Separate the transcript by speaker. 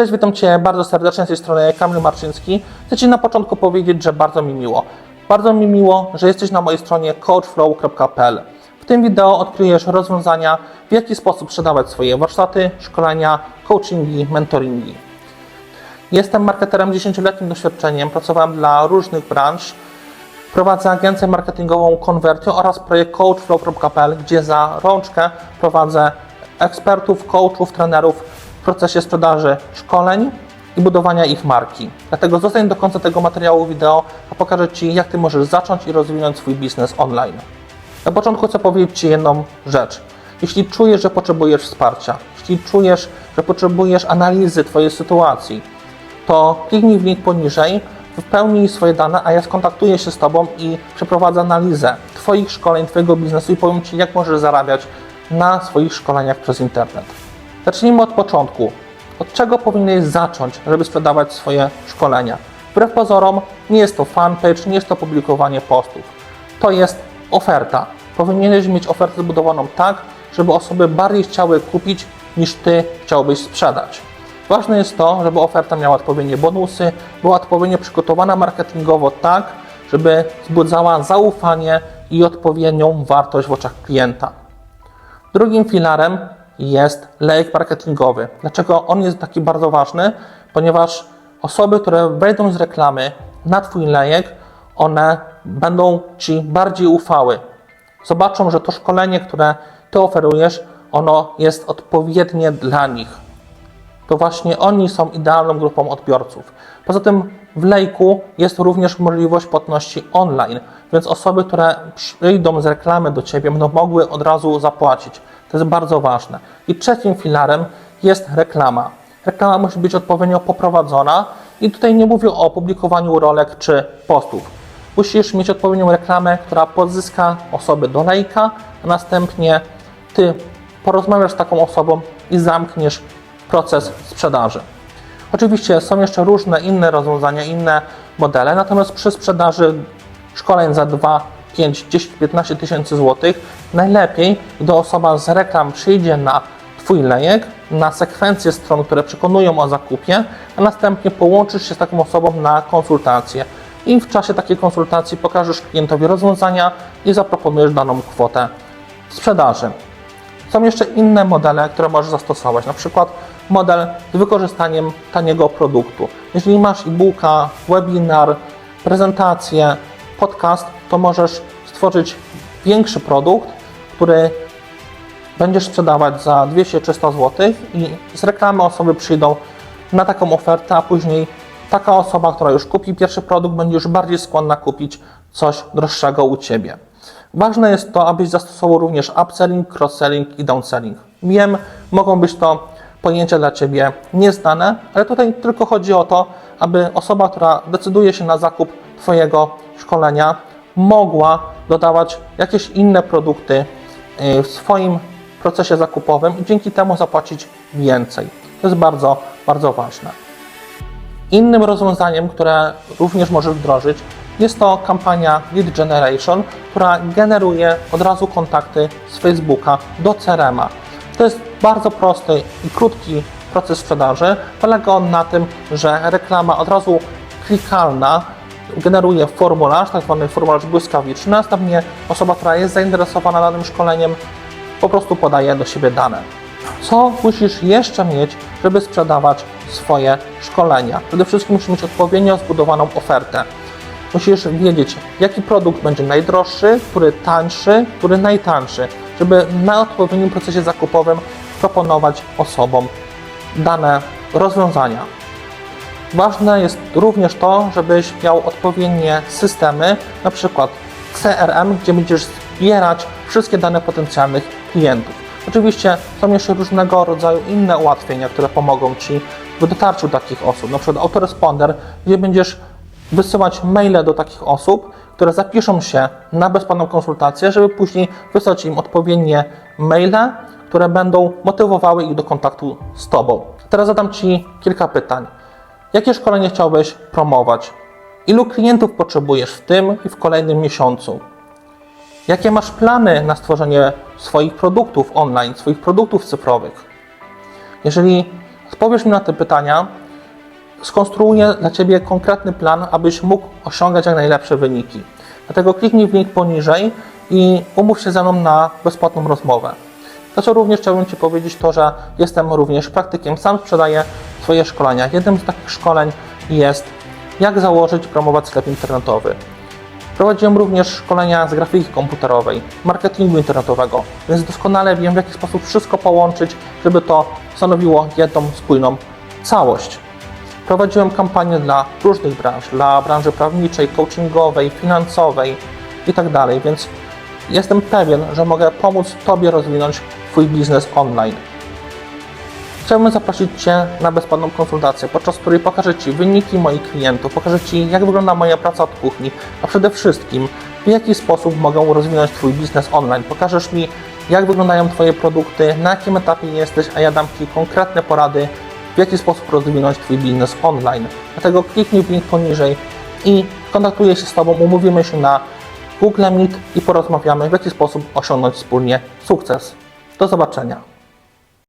Speaker 1: Cześć, witam Cię bardzo serdecznie z tej strony Kamil Marczyński. Chcę Ci na początku powiedzieć, że bardzo mi miło. Bardzo mi miło, że jesteś na mojej stronie coachflow.pl. W tym wideo odkryjesz rozwiązania, w jaki sposób sprzedawać swoje warsztaty, szkolenia, coachingi, mentoringi. Jestem marketerem z 10-letnim doświadczeniem, pracowałem dla różnych branż. Prowadzę agencję marketingową Convertio oraz projekt coachflow.pl, gdzie za rączkę prowadzę ekspertów, coachów, trenerów w procesie sprzedaży szkoleń i budowania ich marki. Dlatego zostań do końca tego materiału wideo, a pokażę Ci, jak Ty możesz zacząć i rozwinąć swój biznes online. Na początku chcę powiedzieć Ci jedną rzecz. Jeśli czujesz, że potrzebujesz wsparcia, jeśli czujesz, że potrzebujesz analizy Twojej sytuacji, to kliknij w link poniżej, wypełnij swoje dane, a ja skontaktuję się z Tobą i przeprowadzę analizę Twoich szkoleń, Twojego biznesu i powiem Ci, jak możesz zarabiać na swoich szkoleniach przez internet. Zacznijmy od początku. Od czego powinieneś zacząć, żeby sprzedawać swoje szkolenia? Wbrew pozorom, nie jest to fanpage, nie jest to publikowanie postów. To jest oferta. Powinieneś mieć ofertę zbudowaną tak, żeby osoby bardziej chciały kupić, niż Ty chciałbyś sprzedać. Ważne jest to, żeby oferta miała odpowiednie bonusy, była odpowiednio przygotowana marketingowo tak, żeby wzbudzała zaufanie i odpowiednią wartość w oczach klienta. Drugim filarem jest lejek marketingowy. Dlaczego on jest taki bardzo ważny? Ponieważ osoby, które wejdą z reklamy na Twój lejek, one będą Ci bardziej ufały. Zobaczą, że to szkolenie, które Ty oferujesz, ono jest odpowiednie dla nich to właśnie oni są idealną grupą odbiorców. Poza tym w lejku jest również możliwość płatności online, więc osoby, które przyjdą z reklamy do Ciebie, będą mogły od razu zapłacić. To jest bardzo ważne. I trzecim filarem jest reklama. Reklama musi być odpowiednio poprowadzona i tutaj nie mówię o publikowaniu rolek czy postów. Musisz mieć odpowiednią reklamę, która pozyska osoby do lejka, a następnie Ty porozmawiasz z taką osobą i zamkniesz proces sprzedaży. Oczywiście są jeszcze różne inne rozwiązania, inne modele, natomiast przy sprzedaży szkoleń za 2, 5, 10, 15 tysięcy złotych najlepiej, gdy osoba z reklam przyjdzie na Twój lejek, na sekwencję stron, które przekonują o zakupie, a następnie połączysz się z taką osobą na konsultację. I w czasie takiej konsultacji pokażesz klientowi rozwiązania i zaproponujesz daną kwotę sprzedaży. Są jeszcze inne modele, które możesz zastosować, na przykład model z wykorzystaniem taniego produktu. Jeżeli masz e-booka, webinar, prezentację, podcast, to możesz stworzyć większy produkt, który będziesz sprzedawać za 200-300 zł i z reklamy osoby przyjdą na taką ofertę, a później taka osoba, która już kupi pierwszy produkt, będzie już bardziej skłonna kupić coś droższego u Ciebie. Ważne jest to, abyś zastosował również upselling, cross-selling i downselling. Wiem, mogą być to pojęcia dla Ciebie nieznane, ale tutaj tylko chodzi o to, aby osoba, która decyduje się na zakup Twojego szkolenia, mogła dodawać jakieś inne produkty y, w swoim procesie zakupowym i dzięki temu zapłacić więcej. To jest bardzo, bardzo ważne. Innym rozwiązaniem, które również możesz wdrożyć, jest to kampania Lead Generation, która generuje od razu kontakty z Facebooka do CRM-a. To jest bardzo prosty i krótki proces sprzedaży. Polega on na tym, że reklama od razu klikalna generuje formularz, tak zwany formularz błyskawiczny, następnie osoba, która jest zainteresowana danym szkoleniem, po prostu podaje do siebie dane. Co musisz jeszcze mieć, żeby sprzedawać swoje szkolenia? Przede wszystkim musisz mieć odpowiednio zbudowaną ofertę. Musisz wiedzieć, jaki produkt będzie najdroższy, który tańszy, który najtańszy, żeby na odpowiednim procesie zakupowym proponować osobom dane rozwiązania. Ważne jest również to, żebyś miał odpowiednie systemy, na przykład CRM, gdzie będziesz zbierać wszystkie dane potencjalnych klientów. Oczywiście są jeszcze różnego rodzaju inne ułatwienia, które pomogą Ci w dotarciu do takich osób, na przykład autoresponder, gdzie będziesz wysyłać maile do takich osób, które zapiszą się na bezpłatną konsultację, żeby później wysłać im odpowiednie maile, które będą motywowały ich do kontaktu z Tobą. Teraz zadam Ci kilka pytań. Jakie szkolenie chciałbyś promować? Ilu klientów potrzebujesz w tym i w kolejnym miesiącu? Jakie masz plany na stworzenie swoich produktów online, swoich produktów cyfrowych? Jeżeli Spowiesz mi na te pytania, skonstruuję dla Ciebie konkretny plan, abyś mógł osiągać jak najlepsze wyniki. Dlatego kliknij w link poniżej i umów się ze mną na bezpłatną rozmowę. To, co również chciałbym Ci powiedzieć, to, że jestem również praktykiem, sam sprzedaję swoje szkolenia. Jednym z takich szkoleń jest jak założyć i promować sklep internetowy. Prowadziłem również szkolenia z grafiki komputerowej, marketingu internetowego, więc doskonale wiem, w jaki sposób wszystko połączyć, żeby to stanowiło jedną spójną całość. Prowadziłem kampanie dla różnych branż, dla branży prawniczej, coachingowej, finansowej itd., więc jestem pewien, że mogę pomóc Tobie rozwinąć Twój biznes online. Chciałbym zaprosić Cię na bezpłatną konsultację, podczas której pokażę Ci wyniki moich klientów, pokażę Ci, jak wygląda moja praca od kuchni, a przede wszystkim, w jaki sposób mogę rozwinąć Twój biznes online. Pokażesz mi, jak wyglądają Twoje produkty, na jakim etapie jesteś, a ja dam Ci konkretne porady, w jaki sposób rozwinąć Twój biznes online. Dlatego kliknij w link poniżej i kontaktuję się z Tobą, umówimy się na Google Meet i porozmawiamy, w jaki sposób osiągnąć wspólnie sukces. Do zobaczenia.